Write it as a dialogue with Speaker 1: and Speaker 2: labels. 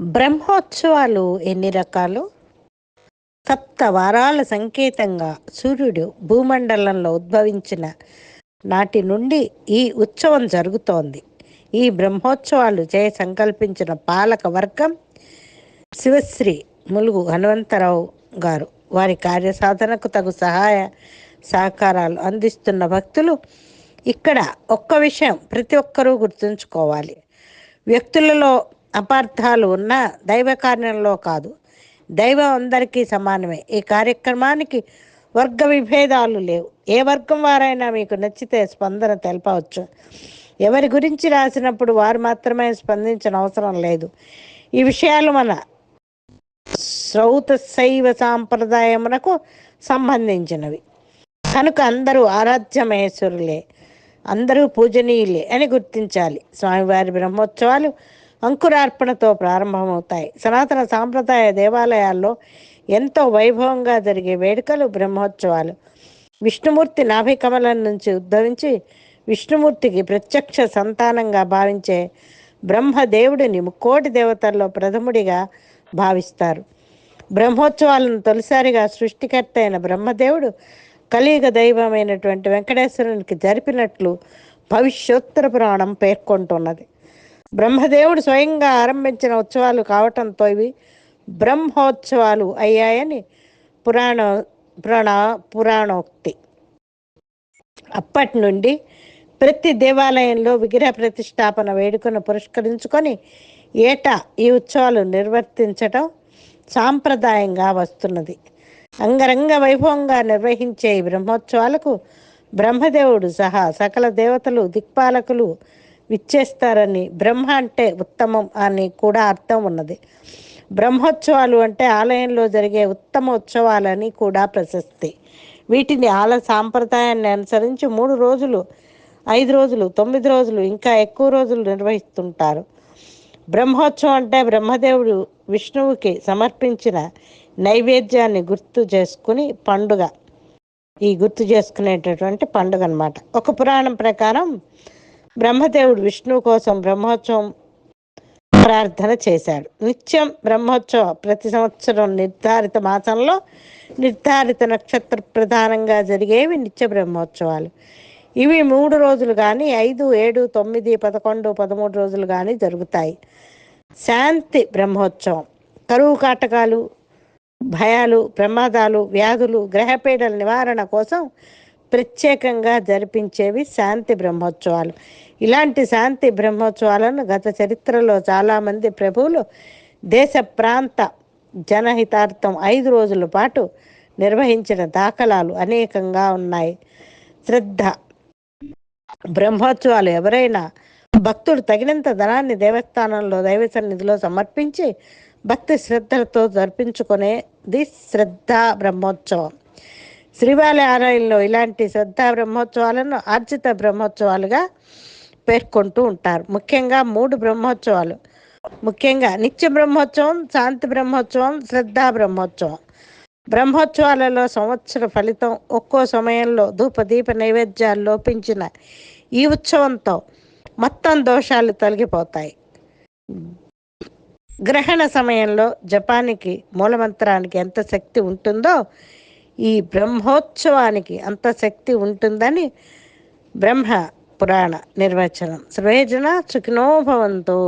Speaker 1: బ్రహ్మోత్సవాలు ఎన్ని రకాలు? సప్త వారాల సంకేతంగా సూర్యుడు భూమండలంలో ఉద్భవించిన నాటి నుండి ఈ ఉత్సవం జరుగుతోంది. ఈ బ్రహ్మోత్సవాలు చేయ సంకల్పించిన పాలక వర్గం శివశ్రీ ములుగు హనుమంతరావు గారు. వారి కార్యసాధనకు తగు సహాయ సహకారాలు అందిస్తున్న భక్తులు ఇక్కడ ఒక్క విషయం ప్రతి ఒక్కరూ గుర్తుంచుకోవాలి. వ్యక్తులలో అపార్థాలు ఉన్న దైవ కార్యంలో కాదు. దైవం అందరికీ సమానమే. ఈ కార్యక్రమానికి వర్గ విభేదాలు లేవు. ఏ వర్గం వారైనా మీకు నచ్చితే స్పందన తెలపవచ్చు. ఎవరి గురించి రాసినప్పుడు వారు మాత్రమే స్పందించిన అవసరం లేదు. ఈ విషయాలు మన శ్రౌత శైవ సాంప్రదాయమునకు సంబంధించినవి. కనుక అందరూ ఆరాధ్యమహేశ్వరులే అందరూ పూజనీయులే అని గుర్తించాలి. స్వామివారి బ్రహ్మోత్సవాలు అంకురార్పణతో ప్రారంభమవుతాయి. సనాతన సాంప్రదాయ దేవాలయాల్లో ఎంతో వైభవంగా జరిగే వేడుకలు బ్రహ్మోత్సవాలు. విష్ణుమూర్తి నాభి కమలం నుంచి ఉద్భవించి విష్ణుమూర్తికి ప్రత్యక్ష సంతానంగా భావించే బ్రహ్మదేవుడిని ముక్కోటి దేవతల్లో ప్రథముడిగా భావిస్తారు. బ్రహ్మోత్సవాలను తొలిసారిగా సృష్టికర్త అయిన బ్రహ్మదేవుడు కలియుగ దైవమైనటువంటి వెంకటేశ్వరునికి జరిపినట్లు భవిష్యోత్తర పురాణం పేర్కొంటున్నది. బ్రహ్మదేవుడు స్వయంగా ఆరంభించిన ఉత్సవాలు కావటంతో ఇవి బ్రహ్మోత్సవాలు అయ్యాయని పురాణ పురాణ పురాణోక్తి. అప్పటి నుండి ప్రతి దేవాలయంలో విగ్రహ ప్రతిష్టాపన వేడుకను పురస్కరించుకొని ఏటా ఈ ఉత్సవాలు నిర్వర్తించటం సాంప్రదాయంగా వస్తున్నది. అంగరంగ వైభవంగా నిర్వహించే ఈ బ్రహ్మోత్సవాలకు బ్రహ్మదేవుడు సహా సకల దేవతలు దిక్పాలకులు విచ్చేస్తారని బ్రహ్మ అంటే ఉత్తమం అని కూడా అర్థం ఉన్నది. బ్రహ్మోత్సవాలు అంటే ఆలయంలో జరిగే ఉత్తమ ఉత్సవాలని కూడా ప్రశస్తి. వీటిని ఆలయ సాంప్రదాయాన్ని అనుసరించి మూడు రోజులు ఐదు రోజులు తొమ్మిది రోజులు ఇంకా ఎక్కువ రోజులు నిర్వహిస్తుంటారు. బ్రహ్మోత్సవం అంటే బ్రహ్మదేవుడు విష్ణువుకి సమర్పించిన నైవేద్యాన్ని గుర్తు చేసుకుని పండుగ. ఈ గుర్తు చేసుకునేటటువంటి పండుగ అనమాట ఒక పురాణం ప్రకారం బ్రహ్మదేవుడు విష్ణు కోసం బ్రహ్మోత్సవం ప్రార్థన చేశాడు. నిత్యం బ్రహ్మోత్సవం ప్రతి సంవత్సరం నిర్ధారిత మాసంలో నిర్ధారిత నక్షత్ర ప్రధానంగా జరిగేవి నిత్య బ్రహ్మోత్సవాలు. ఇవి మూడు రోజులు కానీ ఐదు ఏడు తొమ్మిది పదకొండు పదమూడు రోజులు కానీ జరుగుతాయి. శాంతి బ్రహ్మోత్సవం. కరువు కాటకాలు భయాలు ప్రమాదాలు వ్యాధులు గ్రహపీడల నివారణ కోసం ప్రత్యేకంగా జరిపించేవి శాంతి బ్రహ్మోత్సవాలు. ఇలాంటి శాంతి బ్రహ్మోత్సవాలను గత చరిత్రలో చాలామంది ప్రభువులు దేశ ప్రాంత జనహితార్థం ఐదు రోజుల పాటు నిర్వహించిన దాఖలాలు అనేకంగా ఉన్నాయి. శ్రద్ధ. బ్రహ్మోత్సవాలు ఎవరైనా భక్తుడు తగినంత ధనాన్ని దేవస్థానంలో దైవ సన్నిధిలో సమర్పించి భక్తి శ్రద్ధలతో జరిపించుకునేది శ్రద్ధ బ్రహ్మోత్సవం. శ్రీవాలయ ఆలయంలో ఇలాంటి శ్రద్ధా బ్రహ్మోత్సవాలను ఆర్జిత బ్రహ్మోత్సవాలుగా పేర్కొంటూ ఉంటారు. ముఖ్యంగా మూడు బ్రహ్మోత్సవాలు. ముఖ్యంగా నిత్య బ్రహ్మోత్సవం శాంతి బ్రహ్మోత్సవం శ్రద్ధా బ్రహ్మోత్సవం. బ్రహ్మోత్సవాలలో సంవత్సర ఫలితం ఒక్కో సమయంలో ధూపదీప నైవేద్యాలు లోపించిన ఈ ఉత్సవంతో మొత్తం దోషాలు తొలగిపోతాయి. గ్రహణ సమయంలో జపానికి మూలమంత్రానికి ఎంత శక్తి ఉంటుందో ఈ బ్రహ్మోత్సవానికి అంత శక్తి ఉంటుందని బ్రహ్మ పురాణ నిర్వచనం సర్వేజన సుఖినోభవంతో